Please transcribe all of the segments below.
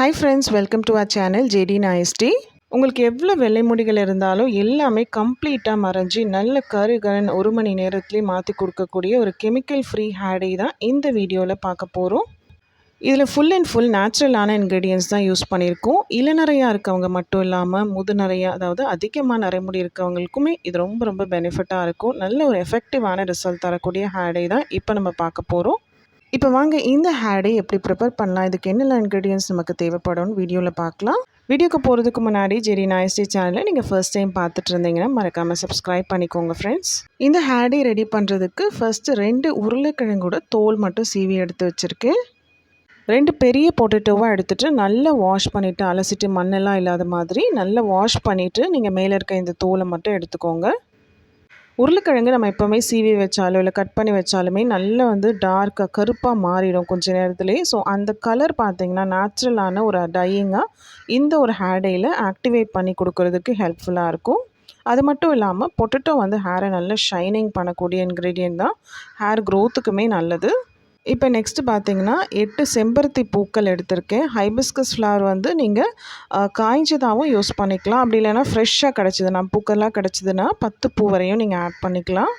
Hi friends welcome to our channel JD நாயஸ்டி உங்களுக்கு எவ்வளோ வெள்ளை முடிகள் இருந்தாலும் எல்லாமே கம்ப்ளீட்டாக மறைஞ்சி நல்ல கருகரன் ஒரு மணி நேரத்துலேயே மாற்றி கொடுக்கக்கூடிய ஒரு கெமிக்கல் ஃப்ரீ ஹேடை தான் இந்த வீடியோவில் பார்க்க போகிறோம் இதில் ஃபுல் அண்ட் ஃபுல் நேச்சுரலான இன்க்ரீடியன்ஸ் தான் யூஸ் பண்ணியிருக்கோம். இளநறையாக இருக்கவங்க மட்டும் இல்லாமல் முதுநறையாக அதாவது அதிகமாக நரைமுடி இருக்கவங்களுக்குமே இது ரொம்ப ரொம்ப பெனிஃபிட்டாக இருக்கும். நல்ல ஒரு எஃபெக்டிவான ரிசல்ட் தரக்கூடிய ஹேடை தான் இப்போ நம்ம பார்க்க போகிறோம் இப்போ வாங்க இந்த ஹேடை எப்படி ப்ரிப்பேர் பண்ணலாம்? இதுக்கு என்னென்ன இன்க்ரீடியன்ஸ் நமக்கு தேவைப்படும்னு வீடியோவில் பார்க்கலாம். வீடியோக்கு போகிறதுக்கு முன்னாடி ஜெரி நாயஸ்டி சேனலை நீங்கள் ஃபர்ஸ்ட் டைம் பார்த்துட்டு இருந்தீங்கன்னா மறக்காமல் சப்ஸ்கிரைப் பண்ணிக்கோங்க ஃப்ரெண்ட்ஸ் இந்த ஹேடை ரெடி பண்ணுறதுக்கு ஃபஸ்ட்டு ரெண்டு உருளைக்கிழங்கோட தோல் மட்டும் சீவி எடுத்து வச்சுருக்கேன். ரெண்டு பெரிய பொட்டேட்டோவாக எடுத்துகிட்டு நல்லா வாஷ் பண்ணிவிட்டு அலசிட்டு மண்ணெல்லாம் இல்லாத மாதிரி நல்லா வாஷ் பண்ணிவிட்டு நீங்கள் மேலே இருக்க இந்த தோலை மட்டும் எடுத்துக்கோங்க. உருளைக்கிழங்கு நம்ம எப்போவுமே சீவி வச்சாலும் இல்லை கட் பண்ணி வச்சாலுமே நல்லா வந்து டார்க்காக கருப்பாக மாறிடும் கொஞ்ச நேரத்துலேயே. ஸோ அந்த கலர் பார்த்திங்கன்னா நேச்சுரலான ஒரு டையிங்காக இந்த ஒரு ஹேடையில் ஆக்டிவேட் பண்ணி கொடுக்கறதுக்கு ஹெல்ப்ஃபுல்லாக இருக்கும். அது மட்டும் இல்லாமல் பொட்டேட்டோ வந்து ஹேரை நல்லா ஷைனிங் பண்ணக்கூடிய இன்க்ரீடியன்ட் தான் ஹேர் க்ரோத்துக்குமே நல்லது. இப்போ நெக்ஸ்ட்டு பார்த்தீங்கன்னா எட்டு செம்பருத்தி பூக்கள் எடுத்திருக்கேன். ஹைபிஸ்கஸ் ஃப்ளவர் வந்து நீங்கள் காய்ஞ்சதாகவும் யூஸ் பண்ணிக்கலாம். அப்படி இல்லைன்னா ஃப்ரெஷ்ஷாக கிடச்சிதுன்னா பூக்கள்லாம் கிடச்சிதுன்னா பத்து பூ வரையும் நீங்கள் ஆட் பண்ணிக்கலாம்.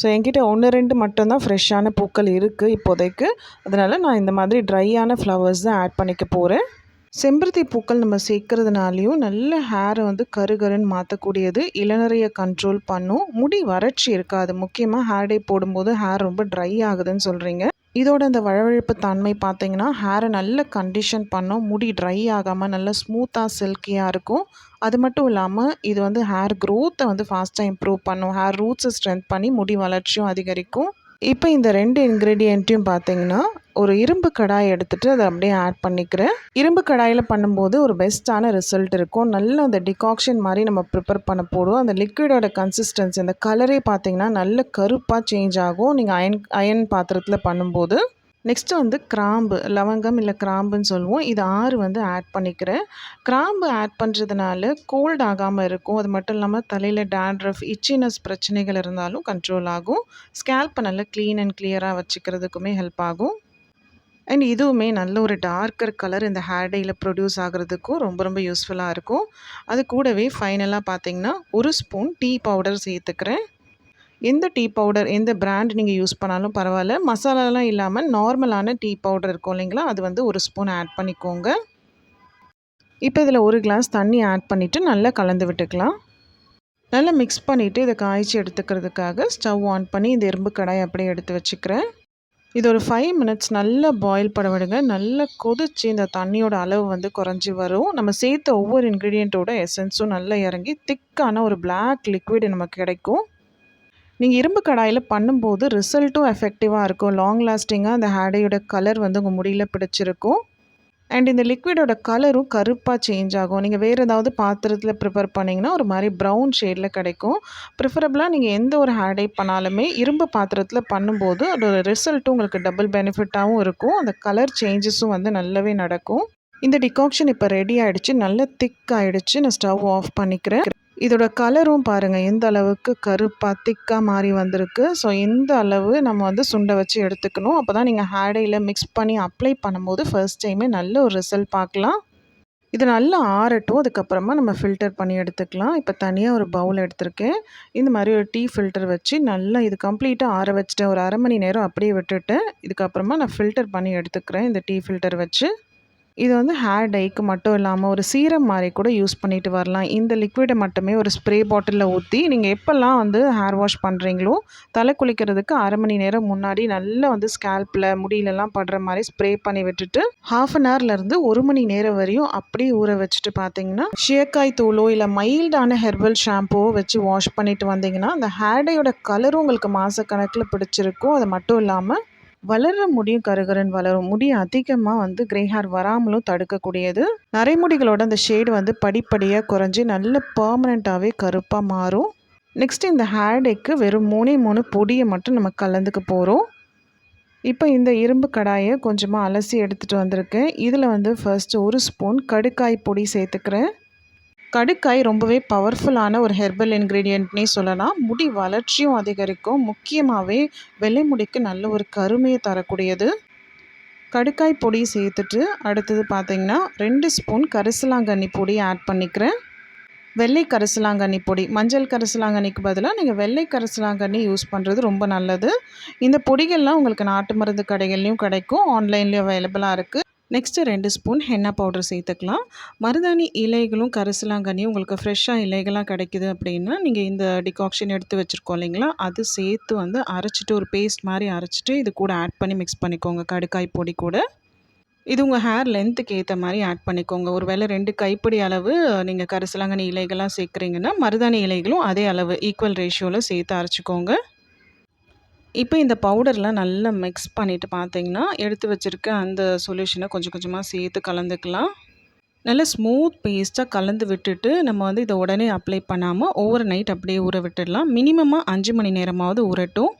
ஸோ என்கிட்ட ஒன்று ரெண்டு மட்டும்தான் ஃப்ரெஷ்ஷான பூக்கள் இருக்குது இப்போதைக்கு. அதனால் நான் இந்த மாதிரி ட்ரையான ஃப்ளவர்ஸ் தான் ஆட் பண்ணிக்க போகிறேன் செம்பருத்தி பூக்கள் நம்ம சேர்க்கறதுனாலையும் நல்ல ஹேரை வந்து கருகருன்னு மாற்றக்கூடியது இளநறைய கண்ட்ரோல் பண்ணும். முடி வறட்சி இருக்காது. முக்கியமாக ஹேர் டே போடும்போது ஹேர் ரொம்ப ட்ரை ஆகுதுன்னு சொல்கிறீங்க இதோட இந்த வழவழப்பு தன்மை பார்த்தீங்கன்னா ஹேரை நல்ல கண்டிஷன் பண்ணும். முடி ட்ரை ஆகாமல் நல்ல ஸ்மூத்தாக சில்கியாக இருக்கும். அது மட்டும் இல்லாமல் இது வந்து ஹேர் க்ரோத்தை வந்து ஃபாஸ்ட்டாக இம்ப்ரூவ் பண்ணும். ஹேர் ரூட்ஸை ஸ்ட்ரென்த் பண்ணி முடி வளர்ச்சியும் அதிகரிக்கும். இப்போ இந்த ரெண்டு இன்க்ரீடியண்ட்டையும் பார்த்தீங்கன்னா ஒரு இரும்பு கடாய் எடுத்துகிட்டு அதை அப்படியே ஆட் பண்ணிக்கிறேன். இரும்பு கடாயில் பண்ணும்போது ஒரு பெஸ்ட்டான ரிசல்ட் இருக்கும். நல்ல அந்த டிகாக்ஷன் மாதிரி நம்ம ப்ரிப்பேர் பண்ண போடுவோம் அந்த லிக்விடோட கன்சிஸ்டன்சி அந்த கலரே பார்த்தீங்கன்னா நல்ல கருப்பாக சேஞ்ச் ஆகும். நீங்கள் அயன் அயன் பாத்திரத்தில் பண்ணும்போது. நெக்ஸ்ட்டு வந்து கிராம்பு லவங்கம் இல்லை கிராம்புன்னு சொல்லுவோம். இது ஆறு வந்து ஆட் பண்ணிக்கிறேன். கிராம்பு ஆட் பண்ணுறதுனால கோல்ட் ஆகாமல் இருக்கும். அது மட்டும் இல்லாமல் தலையில் டேண்ட்ரஃப் இச்சினஸ் பிரச்சனைகள் இருந்தாலும் கண்ட்ரோல் ஆகும். ஸ்கேல்ப்பை நல்லா க்ளீன் அண்ட் கிளியராக வச்சுக்கிறதுக்குமே ஹெல்ப் ஆகும். அண்ட் இதுவுமே நல்ல ஒரு டார்க்கர் கலர் இந்த ஹேர் டேயில் ப்ரொடியூஸ் ஆகிறதுக்கும் ரொம்ப ரொம்ப யூஸ்ஃபுல்லாக இருக்கும். அது கூடவே ஃபைனலாக பார்த்திங்கன்னா ஒரு ஸ்பூன் டீ பவுடர் சேர்த்துக்கிறேன். எந்த டீ பவுடர் எந்த பிராண்ட் நீங்கள் யூஸ் பண்ணாலும் பரவாயில்ல. மசாலாலாம் இல்லாமல் நார்மலான டீ பவுடர் இருக்கும் இல்லைங்களா? அது வந்து ஒரு ஸ்பூன் ஆட் பண்ணிக்கோங்க. இப்போ இதில் ஒரு கிளாஸ் தண்ணி ஆட் பண்ணிவிட்டு நல்லா கலந்து விட்டுக்கலாம். நல்லா மிக்ஸ் பண்ணிவிட்டு இதை காய்ச்சி எடுத்துக்கிறதுக்காக ஸ்டவ் ஆன் பண்ணி இந்த எறும்பு கடாய் அப்படியே எடுத்து வச்சுக்கிறேன். இது ஒரு ஃபைவ் மினிட்ஸ் நல்லா பாயில் பண்ண விடுங்க. நல்லா கொதிச்சு இந்த தண்ணியோட அளவு வந்து குறைஞ்சி வரும். நம்ம சேர்த்த ஒவ்வொரு இன்க்ரீடியண்ட்டோட எசன்ஸும் நல்லா இறங்கி திக்கான ஒரு பிளாக் லிக்விட் நமக்கு கிடைக்கும். நீங்கள் இரும்பு கடாயில் பண்ணும்போது ரிசல்ட்டும் எஃபெக்டிவாக இருக்கும். லாங் லாஸ்டிங்காக அந்த ஹேடையோட கலர் வந்து உங்கள் முடியில் பிடிச்சிருக்கும். அண்ட் இந்த லிக்விடோட கலரும் கருப்பாக சேஞ்ச் ஆகும். நீங்கள் வேறு ஏதாவது பாத்திரத்தில் ப்ரிப்பேர் பண்ணிங்கன்னா ஒரு மாதிரி ப்ரௌன் ஷேடில் கிடைக்கும். ப்ரிஃபரபிளாக நீங்கள் எந்த ஒரு ஹேடை பண்ணாலுமே இரும்பு பாத்திரத்தில் பண்ணும்போது அதோட ரிசல்ட்டும் உங்களுக்கு டபுள் பெனிஃபிட்டாகவும் இருக்கும். அந்த கலர் சேஞ்சஸும் வந்து நல்லாவே நடக்கும். இந்த டிகாக்ஷன் இப்போ ரெடி ஆகிடுச்சு நல்ல திக் ஆகிடுச்சு நான் ஸ்டவ் ஆஃப் பண்ணிக்கிறேன். இதோட கலரும் பாருங்கள் எந்த அளவுக்கு கருப்பாக திக்காக மாறி வந்திருக்கு. ஸோ இந்த அளவு நம்ம வந்து சுண்டை வச்சு எடுத்துக்கணும். அப்போ தான் நீங்கள் ஹேடையில் மிக்ஸ் பண்ணி அப்ளை பண்ணும்போது ஃபர்ஸ்ட் டைமே நல்ல ஒரு ரிசல்ட் பார்க்கலாம். இது நல்லா ஆறட்டும். அதுக்கப்புறமா நம்ம ஃபில்டர் பண்ணி எடுத்துக்கலாம். இப்போ தனியாக ஒரு பவுல் எடுத்திருக்கேன். இந்த மாதிரி ஒரு டீ ஃபில்டர் வச்சு நல்லா இது கம்ப்ளீட்டாக ஆற வச்சுட்டேன். ஒரு அரை மணி நேரம் அப்படியே விட்டுட்டு இதுக்கப்புறமா நான் ஃபில்டர் பண்ணி எடுத்துக்கிறேன் இந்த டீ ஃபில்டர் வச்சு. இது வந்து ஹேர் டைக்கு மட்டும் இல்லாமல் ஒரு சீரம் மாதிரி கூட யூஸ் பண்ணிட்டு வரலாம். இந்த லிக்விடை மட்டுமே ஒரு ஸ்ப்ரே பாட்டிலில் ஊற்றி நீங்கள் எப்போல்லாம் வந்து ஹேர் வாஷ் பண்ணுறீங்களோ தலை குளிக்கிறதுக்கு அரை மணி நேரம் முன்னாடி நல்லா வந்து ஸ்கேல்பில் முடியிலலாம் படுற மாதிரி ஸ்ப்ரே பண்ணி விட்டுட்டு ஹாஃப் அன் ஹவர்லேருந்து ஒரு மணி நேரம் வரையும் அப்படியே ஊற வச்சுட்டு பார்த்தீங்கன்னா ஷியக்காய் தூளோ இல்லை மைல்டான ஹெர்பல் ஷாம்புவோ வச்சு வாஷ் பண்ணிட்டு வந்தீங்கன்னா அந்த ஹேர் டையோட கலரும் உங்களுக்கு மாதக்கணக்கில் பிடிச்சிருக்கும் அது மட்டும் இல்லாமல் வளர்கிற முடியும் கருகருன்னு வளரும். முடி அதிகமாக வந்து கிரே ஹேர் வராமலும் தடுக்கக்கூடியது. நரைமுடிகளோட அந்த ஷேடு வந்து படிப்படியாக குறைஞ்சி நல்ல பர்மனெண்ட்டாகவே கருப்பாக மாறும். நெக்ஸ்ட் இந்த ஹேர் டேக்கு வெறும் மூணே மூணு பொடியை மட்டும் நம்ம கலந்துக்க போகிறோம் இப்போ இந்த இரும்பு கடாயை கொஞ்சமாக அலசி எடுத்துகிட்டு வந்திருக்கேன். இதில் வந்து ஃபர்ஸ்ட் ஒரு ஸ்பூன் கடுக்காய் பொடி சேர்த்துக்கிறேன். கடுக்காய் ரொம்பவே பவர்ஃபுல்லான ஒரு ஹெர்பல் இன்க்ரீடியண்ட்னே சொல்லலாம். முடி வளர்ச்சியும் அதிகரிக்கும். முக்கியமாகவே வெள்ளை முடிக்கு நல்ல ஒரு கருமையை தரக்கூடியது. கடுக்காய் பொடி சேர்த்துட்டு அடுத்தது பார்த்திங்கன்னா ரெண்டு ஸ்பூன் கரிசலாங்கண்ணி பொடி ஆட் பண்ணிக்கிறேன். வெள்ளை கரிசலாங்கண்ணி பொடி. மஞ்சள் கரிசலாங்கண்ணிக்கு பதிலாக நீங்கள் வெள்ளை கரிசலாங்கண்ணி யூஸ் பண்ணுறது ரொம்ப நல்லது. இந்த பொடிகள்லாம் உங்களுக்கு நாட்டு மருந்து கடைகள்லையும் கிடைக்கும். ஆன்லைன்லேயும் அவைலபிளாக இருக்குது நெக்ஸ்ட்டு ரெண்டு ஸ்பூன் ஹென்னா பவுடர் சேர்த்துக்கலாம். மருதாணி இலைகளும் கரிசலாங்கண்ணியும் உங்களுக்கு ஃப்ரெஷ்ஷாக இலைகளாக கிடைக்குது அப்படின்னா நீங்கள் இந்த டிகாக்ஷன் எடுத்து வச்சுருக்கோம் இல்லைங்களா? அது சேர்த்து வந்து அரைச்சிட்டு ஒரு பேஸ்ட் மாதிரி அரைச்சிட்டு இது கூட ஆட் பண்ணி மிக்ஸ் பண்ணிக்கோங்க. கடுக்காய் பொடி கூட. இது உங்கள் ஹேர் லென்த்துக்கு ஏற்ற மாதிரி ஆட் பண்ணிக்கோங்க. ஒரு வேளை ரெண்டு கைப்பிடி அளவு நீங்கள் கரிசலாங்கண்ணி இலைகளாக சேர்க்குறீங்கன்னா மருதாணி இலைகளும் அதே அளவு ஈக்குவல் ரேஷியோவில் சேர்த்து அரைச்சிக்கோங்க. இப்போ இந்த பவுடர்லாம் நல்லா மிக்ஸ் பண்ணிவிட்டு பார்த்தீங்கன்னா எடுத்து வச்சுருக்க அந்த சொல்யூஷனை கொஞ்சம் கொஞ்சமாக சேர்த்து கலந்துக்கலாம். நல்லா ஸ்மூத் பேஸ்ட்டாக கலந்து விட்டுட்டு நம்ம வந்து இதை உடனே அப்ளை பண்ணாமல் ஓவர் நைட் அப்படியே ஊற விட்டுடலாம். மினிமமாக அஞ்சு மணி நேரமாவது ஊறட்டும்.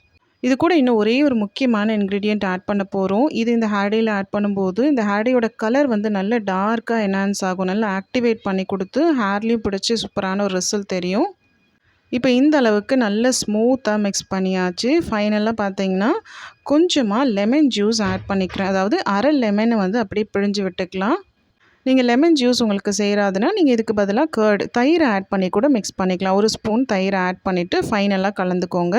இது கூட இன்னும் ஒரே ஒரு முக்கியமான இன்க்ரீடியண்ட் ஆட் பண்ண போகிறோம் இது இந்த ஹேர்டேயில் ஆட் பண்ணும்போது இந்த ஹேர்டேயோட கலர் வந்து நல்ல டார்க்காக என்ஹான்ஸ் ஆகும். நல்லா ஆக்டிவேட் பண்ணி கொடுத்து ஹேர்லேயும் பிடிச்சி சூப்பரான ஒரு ரிசல்ட் தெரியும். இப்போ இந்த அளவுக்கு நல்ல ஸ்மூத்தாக மிக்ஸ் பண்ணியாச்சு. ஃபைனலாக பார்த்தீங்கன்னா கொஞ்சமாக லெமன் ஜூஸ் ஆட் பண்ணிக்கிறேன். அதாவது அரை லெமனை வந்து அப்படியே பிழிஞ்சு விட்டுக்கலாம். நீங்கள் லெமன் ஜூஸ் உங்களுக்கு செய்கிறாதுன்னா நீங்கள் இதுக்கு பதிலாக கேர்டு தயிர் ஆட் பண்ணி கூட மிக்ஸ் பண்ணிக்கலாம். ஒரு ஸ்பூன் தயிர் ஆட் பண்ணிவிட்டு ஃபைனலாக கலந்துக்கோங்க.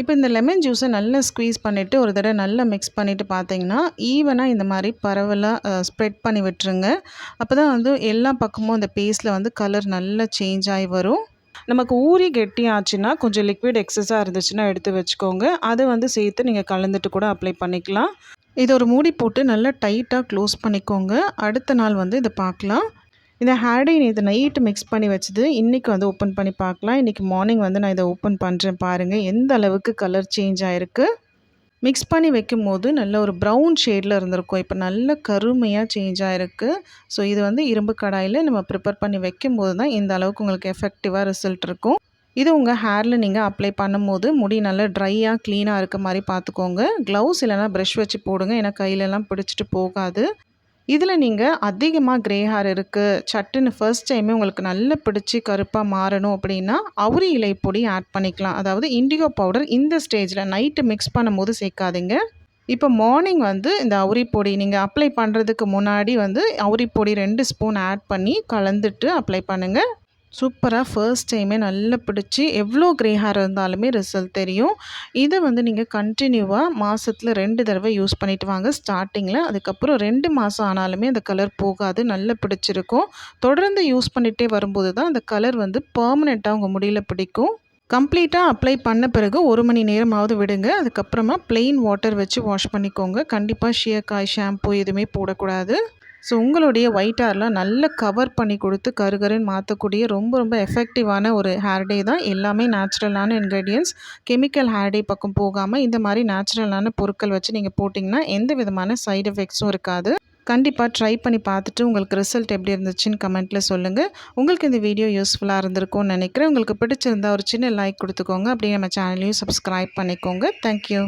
இப்போ இந்த லெமன் ஜூஸை நல்லா ஸ்க்வீஸ் பண்ணிவிட்டு ஒரு தடவை நல்லா மிக்ஸ் பண்ணிவிட்டு பார்த்தீங்கன்னா ஈவனாக இந்த மாதிரி பரவலாக ஸ்ப்ரெட் பண்ணி விட்டுருங்க. அப்போ தான் வந்து எல்லா பக்கமும் அந்த பேஸ்ட்டில் வந்து கலர் நல்லா சேஞ்ச் ஆகி வரும். நமக்கு ஊறி கெட்டி ஆச்சுன்னா கொஞ்சம் லிக்விட் எக்ஸஸாக இருந்துச்சுன்னா எடுத்து வச்சுக்கோங்க. அதை வந்து சேர்த்து நீங்கள் கலந்துட்டு கூட அப்ளை பண்ணிக்கலாம். இதை ஒரு மூடி போட்டு நல்லா டைட்டாக க்ளோஸ் பண்ணிக்கோங்க. அடுத்த நாள் வந்து இதை பார்க்கலாம். இந்த ஹேடை இதை நைட்டு மிக்ஸ் பண்ணி வச்சது இன்றைக்கி வந்து ஓப்பன் பண்ணி பார்க்கலாம். இன்றைக்கி மார்னிங் வந்து நான் இதை ஓப்பன் பண்ணுறேன் பாருங்கள் எந்த அளவுக்கு கலர் சேஞ்ச் ஆகிருக்கு மிக்ஸ் பண்ணி வைக்கும்போது நல்ல ஒரு ப்ரௌன் ஷேடில் இருந்திருக்கும். இப்போ நல்ல கருமையாக சேஞ்ச் ஆகிருக்கு ஸோ இது வந்து இரும்பு கடாயில் நம்ம ப்ரிப்பேர் பண்ணி வைக்கும் போது தான் இந்த அளவுக்கு உங்களுக்கு எஃபெக்டிவாக ரிசல்ட் இருக்கும். இது உங்கள் ஹேரில் நீங்கள் அப்ளை பண்ணும்போது முடி நல்லா ட்ரையாக க்ளீனாக இருக்க மாதிரி பார்த்துக்கோங்க. க்ளவுஸ் இல்லைனா ப்ரெஷ் வச்சு போடுங்க. ஏன்னா கையிலலாம் பிடிச்சிட்டு போகாது. இதில் நீங்கள் அதிகமாக க்ரே ஹேர் இருக்குது சட்டுன்னு ஃபர்ஸ்ட் டைமே உங்களுக்கு நல்லா பிடிச்சி கருப்பாக மாறணும் அப்படின்னா அவுரி இலை பொடி ஆட் பண்ணிக்கலாம். அதாவது இண்டிகோ பவுடர் இந்த ஸ்டேஜில் நைட்டு மிக்ஸ் பண்ணும்போது சேர்க்காதீங்க. இப்போ மார்னிங் வந்து இந்த அவுரி பொடி நீங்கள் அப்ளை பண்ணுறதுக்கு முன்னாடி வந்து அவுரி பொடி ரெண்டு ஸ்பூன் ஆட் பண்ணி கலந்துட்டு அப்ளை பண்ணுங்கள் சூப்பராக ஃபர்ஸ்ட் டைமே நல்லா பிடிச்சி எவ்வளோ க்ரே ஹேர் இருந்தாலுமே ரிசல்ட் தெரியும். இதை வந்து நீங்கள் கண்டினியூவாக மாதத்தில் ரெண்டு தடவை யூஸ் பண்ணிவிட்டு வாங்க. ஸ்டார்டிங்கில் அதுக்கப்புறம் ரெண்டு மாதம் ஆனாலுமே அந்த கலர் போகாது நல்லா பிடிச்சிருக்கும். தொடர்ந்து யூஸ் பண்ணிகிட்டே வரும்போது தான் அந்த கலர் வந்து பர்மனெண்ட்டாக உங்கள் முடியில் பிடிக்கும். கம்ப்ளீட்டாக அப்ளை பண்ண பிறகு ஒரு மணி நேரமாவது விடுங்க. அதுக்கப்புறமா ப்ளெயின் வாட்டர் வச்சு வாஷ் பண்ணிக்கோங்க. கண்டிப்பாக ஷியக்காய் ஷாம்பு எதுவுமே போடக்கூடாது. ஸோ உங்களுடைய ஒயிட் ஹேர்லாம் நல்ல கவர் பண்ணி கொடுத்து கருகருன்னு மாற்றக்கூடிய ரொம்ப ரொம்ப எஃபெக்டிவான ஒரு ஹேர் டே தான். எல்லாமே நேச்சுரலான இன்க்ரீடியன்ஸ் கெமிக்கல் ஹேர் டே பக்கம் போகாமல் இந்த மாதிரி நேச்சுரலான பொருட்கள் வச்சு நீங்கள் போட்டிங்கன்னா எந்த விதமான சைடு எஃபெக்ட்ஸும் இருக்காது. கண்டிப்பாக ட்ரை பண்ணி பார்த்துட்டு உங்களுக்கு ரிசல்ட் எப்படி இருந்துச்சுன்னு கமெண்ட்டில் சொல்லுங்கள் உங்களுக்கு இந்த வீடியோ யூஸ்ஃபுல்லாக இருந்திருக்கும்னு நினைக்கிறேன். உங்களுக்கு பிடிச்சிருந்தா ஒரு சின்ன லைக் கொடுத்துக்கோங்க. அப்படியே நம்ம சேனலையும் சப்ஸ்கிரைப் பண்ணிக்கோங்க. தேங்க்யூ